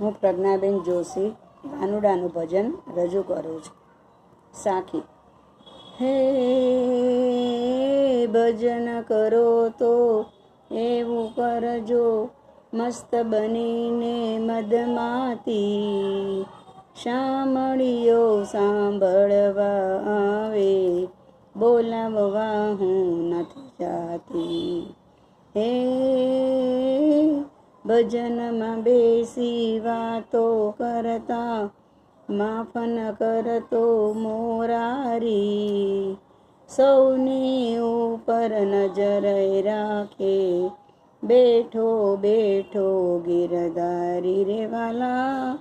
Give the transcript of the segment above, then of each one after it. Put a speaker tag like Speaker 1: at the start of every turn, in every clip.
Speaker 1: હું પ્રજ્ઞાબેન જોશી, ગાનુડાનું ભજન રજૂ કરું છું. સાખી. હે ભજન કરો તો એવું કરજો, મસ્ત બનીને મદમાતી શામળીઓ સાંભળવા આવે, બોલાવવા હું નથી જાતી. હે ભજનમાં બેસી વાતો કરતા માફન કરતો મોરારી સૌની ઉપર નજર રાખે બેઠો બેઠો ગિરધારી રેવાલા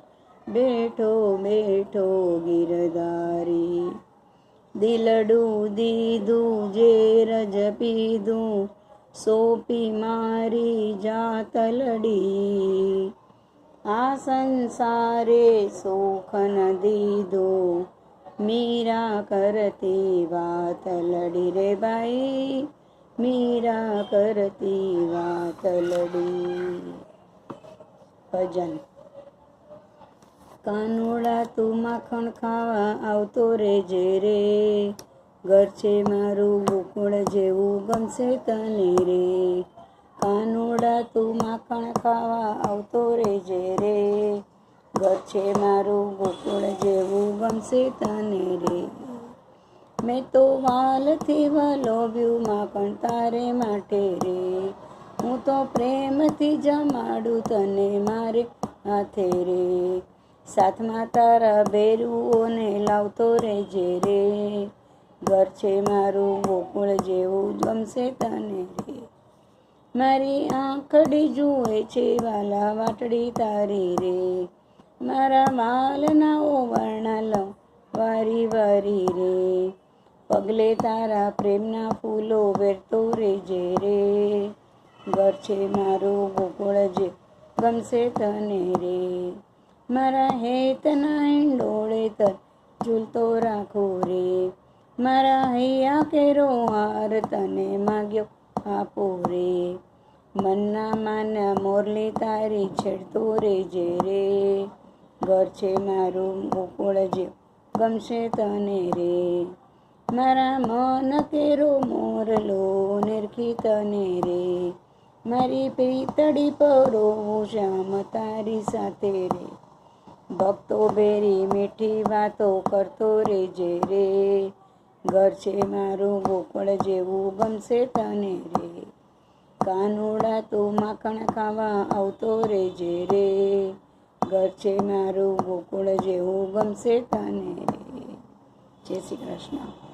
Speaker 1: બેઠો બેઠો ગિરધારી દિલડું દીધું ઝેરજ પીધું સોપી મારી જાતલડી, આ સંસારે સુખ દીધું. મીરા કરતી વાત લડી રે ભાઈ, મીરા કરતી વાત લડી ભજન. કાનુડા તું માખણ ખાવા આવતો રે જે રે. ઘર છે મારું ગોકુળ જેવું ગમશે તને રે. કાનુડા તું માખણ ખાવા આવતો રેજે રે. ઘર છે મારું ગોકુળ જેવું ગમશે તને રે. મેં તો વાલથી વલોવ્યું માખણ તારે માટે રે. હું તો પ્રેમથી જમાડું તને મારે હાથે રે. સાથમાં તારા બેરુઓને લાવતો રેજે રે. ઘર છે મારું, ગોકુળ જેવું ગમશે તને રે. મારી આંખડી જુએ છે વાલા વાટડી તારી રે. મારા માલના ઓવરણા લઉં વારી વારી રે. પગલે તારા પ્રેમના ફૂલો વેરતો રેજે રે. ઘર છે મારું, ગોકુળ જે ગમશે તને રે. મારા હેતના હિંડોળે તર ઝૂલતો રાખો મારા હૈયા કેરો હાર તને માગ્યો. આપો રે મનના માના મોરલી તારી છેડતો રે જે રે. ઘર છે મારું ગોકુળ જે ગમશે તને રે. મારા મન કેરો મોરલો નિરખી તને રે. મારી પીતળી પરો શ્યામ તારી સાથે રે. ભક્તો બેરી મીઠી વાતો કરતો રે જે રે. ઘર છે મારું, ગોકળ જેવું ગમશે તને રે. કાનુડા તું માખણ ખાવા આવતો રેજે રે. ઘર છે મારું, ગોકુળ જેવું ગમશે તને રે. જય શ્રી કૃષ્ણ.